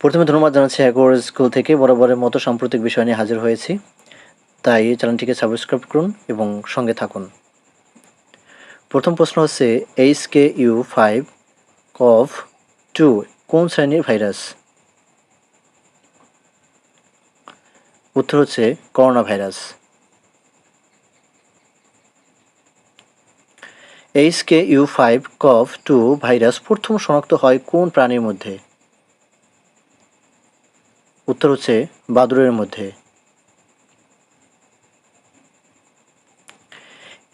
প্রথমে ধন্যবাদ জানাচ্ছি অ্যাকোয়ার স্কুল থেকে বরাবরের মতো সাম্প্রতিক বিষয় নিয়ে হাজির হয়েছি। তাই চ্যানেলটিকে সাবস্ক্রাইব করুন এবং সঙ্গে থাকুন। প্রথম প্রশ্ন হচ্ছে H K U five CoV two কোন শ্রেণির ভাইরাস? উত্তর হচ্ছে corona virus H K U five CoV two virus প্রথম শনাক্ত হয় কোন প্রাণীর মধ্যে? উত্তর হচ্ছে বাদুড়ের মধ্যে।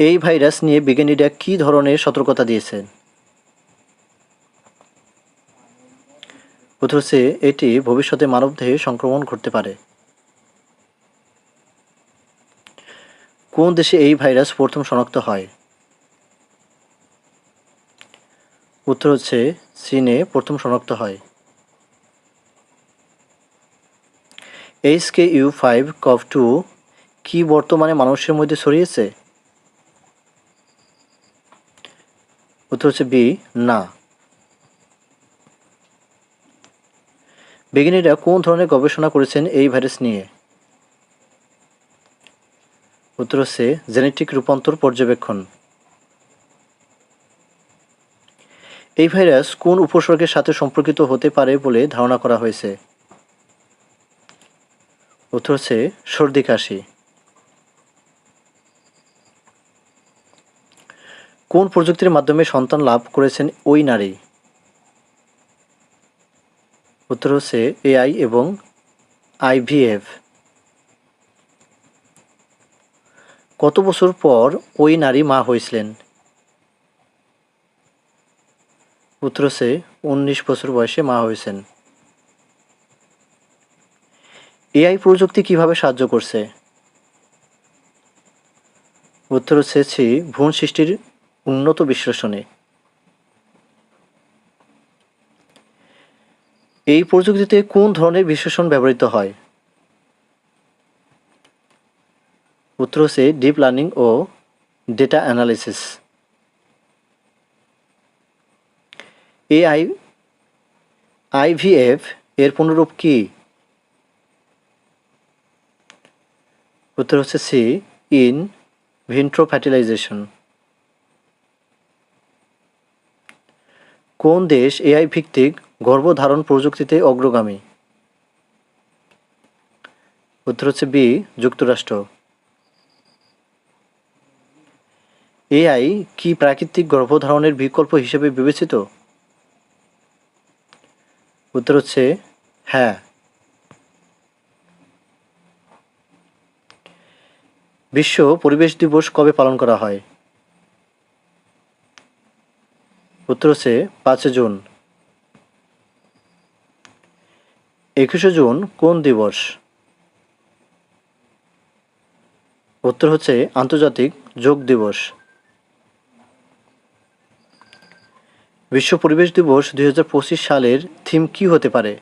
এই ভাইরাস নিয়ে বিজ্ঞানীরা কি ধরনের সতর্কতা দিয়েছেন? উত্তর হচ্ছে এটি ভবিষ্যতে মানবদেহে সংক্রমণ ঘটতে পারে। কোন দেশে এই ভাইরাস প্রথম শনাক্ত হয়? উত্তর হচ্ছে চীনে প্রথম শনাক্ত হয়। H K U five CoV two কি বর্তমানে মানুষের মধ্যে ছড়িয়েছে? উত্তর হচ্ছে বি না। বিজ্ঞানীরা কোন ধরনের গবেষণা করেছেন এই ভাইরাস নিয়ে? উত্তর হচ্ছে জেনেটিক রূপান্তর পর্যবেক্ষণ। এই ভাইরাস কোন উপসর্গের সাথে সম্পর্কিত হতে পারে বলে ধারণা করা হয়েছে? হচ্ছে সর্দি কাশি। কোন প্রযুক্তির মাধ্যমে সন্তান লাভ করেছেন ওই নারী? উত্তর হচ্ছে এআই এবং আইভিএফ কত বছর পর ওই নারী মা হয়েছিলেন? উত্তর হচ্ছে উনিশ বছর বয়সে মা হয়েছেন। এআই প্রযুক্তি কীভাবে সাহায্য করছে? উত্তর হচ্ছে ভ্রূণ সৃষ্টির উন্নত বিশ্লেষণে। এই প্রযুক্তিতে কোন ধরনের বিশ্লেষণ ব্যবহৃত হয়? উত্তর হচ্ছে ডিপ লার্নিং ও ডেটা অ্যানালিসিস এআই আইভিএফ এর পুনরূপ কি? উত্তর হচ্ছে সি, ইন, ভিন্ট্রো ফার্টিলাইজেশন। কোন দেশ এআই ভিত্তিক গর্ভধারণ প্রযুক্তিতে অগ্রগামী? উত্তর হচ্ছে বি, যুক্তরাষ্ট্র। এআই কি প্রাকৃতিক গর্ভধারণের বিকল্প হিসেবে বিবেচিত? উত্তর হচ্ছে হ্যাঁ। বিশ্ব পরিবেশ দিবস কবে পালন করা হয়? উত্তর হচ্ছে পাঁচই জুন। একুশে জুন কোন দিবস? উত্তর হচ্ছে আন্তর্জাতিক যোগ দিবস। বিশ্ব পরিবেশ দিবস দুই হাজার পঁচিশ সালের থিম কি হতে পারে?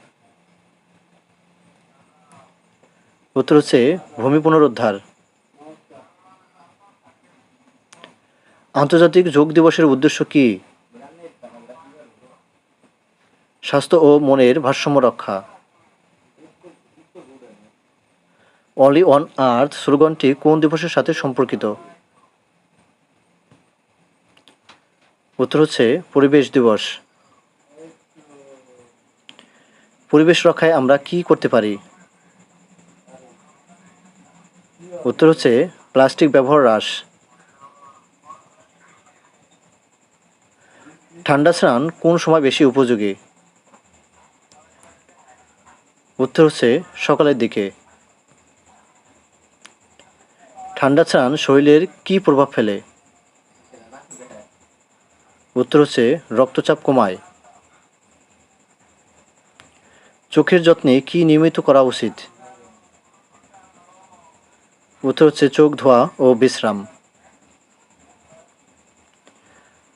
উত্তর হচ্ছে ভূমি পুনরুদ্ধার। আন্তর্জাতিক যোগ দিবসের উদ্দেশ্য কি? স্বাস্থ্য ও মনের ভারসাম্য রক্ষা। অনলি অন আর্থ স্লোগানটি কোন দিবসের সাথে সম্পর্কিত? উত্তর হচ্ছে পরিবেশ দিবস। পরিবেশ রক্ষায় আমরা কি করতে পারি? উত্তর হচ্ছে প্লাস্টিক ব্যবহার হ্রাস। ঠান্ডা স্নান কোন সময় বেশি উপযোগী? উত্তর হচ্ছে সকালের দিকে। ঠান্ডা স্নান শরীরের কি প্রভাব ফেলে? উত্তর হচ্ছে রক্তচাপ কমায়। চোখের যত্নে কি নিয়মিত করা উচিত? উত্তর হচ্ছে চোখ ধোয়া ও বিশ্রাম।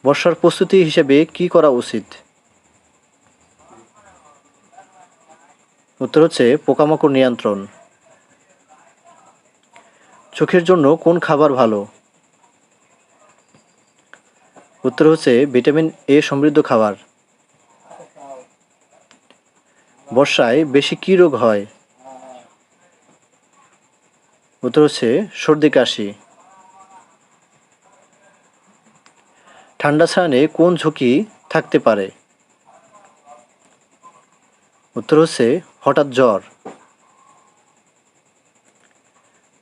বর্ষার প্রস্তুতি হিসেবে কি করা উচিত? উত্তর হচ্ছে পোকামাকড় নিয়ন্ত্রণ। চোখের জন্য কোন খাবার ভালো? উত্তর হচ্ছে ভিটামিন এ সমৃদ্ধ খাবার। বর্ষায় বেশি কী রোগ হয়? উত্তর হচ্ছে সর্দি কাশি। ঠান্ডা স্নানে কোন ঝুঁকি থাকতে পারে? উত্তর হচ্ছে হঠাৎ জ্বর।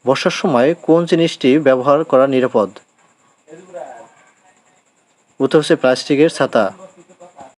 বর্ষার সময় কোন জিনিসটি ব্যবহার করা নিরাপদ? উত্তর হচ্ছে প্লাস্টিকের ছাতা।